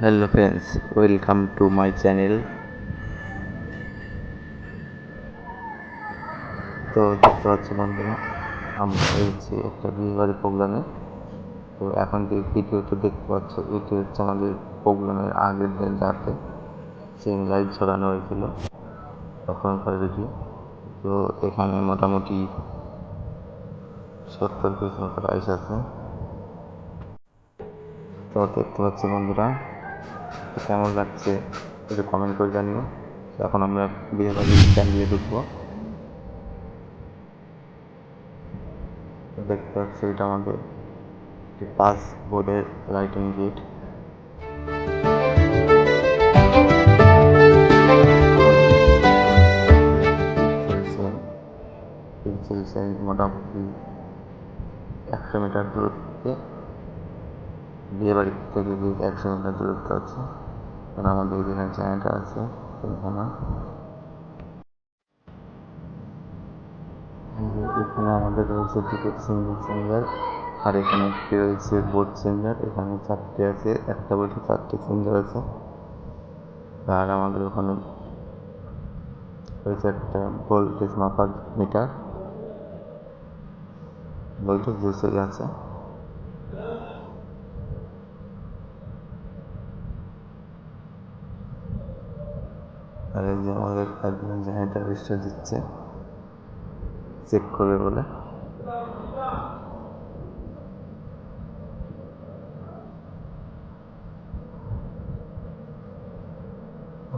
Hello friends welcome to my channel তো দেখতে পাচ্ছি বন্ধুরা, আমরা হয়েছি একটা বিয়েবাড়ি প্রোগ্রামে। তো এখন যে ভিডিওটা দেখতে পাচ্ছ, এটি হচ্ছে আমাদের প্রোগ্রামের আগের দিন রাতে সেই লাইভ ছড়ানো হয়েছিল। তখনকার ভিডিও তো এখানে মোটামুটি সত্তর পিস মতো রাইস আছে। তো দেখতে পাচ্ছি বন্ধুরা কেমন লাগছে একটু কমেন্ট করে জানিও। এখন আমরা বিয়ে বাড়ির দিয়ে ঢুকবো। দেখতে পাচ্ছি এটা আমাদের পাঁচ বোর্ডের লাইটিং গেট মোটামুটি একশো মিটার দূরত্বে। বিয়ে বাড়ির থেকে একশো মিটার দূরত্ব আছে কারণ আমাদের এখানে চ্যানেলটা আছে এখানে এখানে আমাদের রয়েছে দুটো সিঙ্গেল সিঙ্গার আর এখানে একটি রয়েছে বোর্ড সিঙ্গার এখানে চারটে আছে, একটা বলতে চারটে সিঙ্গার আছে। আর আমাদের ওখানে রয়েছে একটা ভোল্টেজ মাপার মিটার ভোল্টেজ বুঝতে আছে আর এই যে আমাদের একজন জেনারেটার রেজিস্টার দিচ্ছে চেক করবে বলে।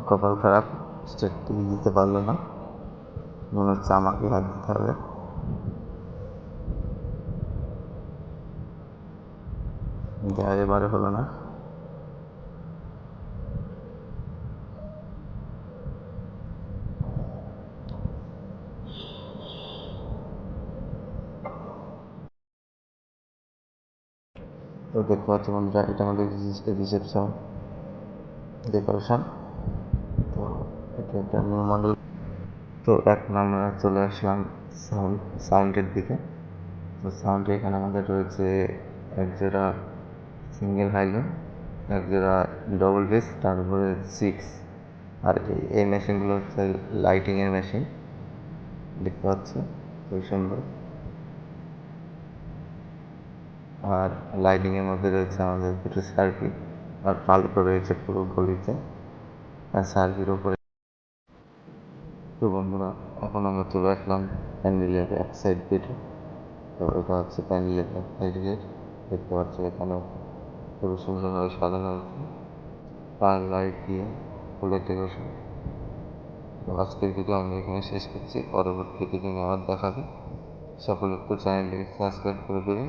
কপাল খারাপ স্টেটটি দিতে পারল না। মনে হচ্ছে আমাকে হাত দিতে হবে। এবারে হলো না। তো দেখতে পাচ্ছি বন্ধুরা, এটা আমাদের রিসেপশন ডেকোরেশন। তো এটা একটা নিউ মডেল তো এখন আমরা চলে আসলাম সাউন্ড সাউন্ডের দিকে। তো সাউন্ডে এখানে আমাদের রয়েছে এক জোড়া সিঙ্গেল হাইলো এক জোড়া ডবল বেস তারপরে সিক্স আর এই মেশিনগুলো হচ্ছে লাইটিংয়ের মেশিন দেখতে পাচ্ছি? খুবই সুন্দর। আর লাইটিংয়ের মধ্যে রয়েছে আমাদের দুটো সার্কিট আর বাল্ব রয়েছে পুরো গলিতে। আর সার্কিট ওপরে তো বন্ধুরা, এখন আমরা চলে আসলাম প্যান্ডেলের এক সাইড গেটে তো এটা হচ্ছে প্যান্ডেলের এক সাইড গেট দেখতে পাচ্ছি এখানেও খুবই সুন্দরভাবে সাজানো হয়েছে। পার লাইট দিয়ে ফুলের ডেকোরেশন তো আজকের ভিডিও আমি এখানে শেষ করছি। পরবর্তী ভিডিও আবার দেখাবে। সকলে একটু চ্যানেলটিকে সাবস্ক্রাইব করে দেবেন।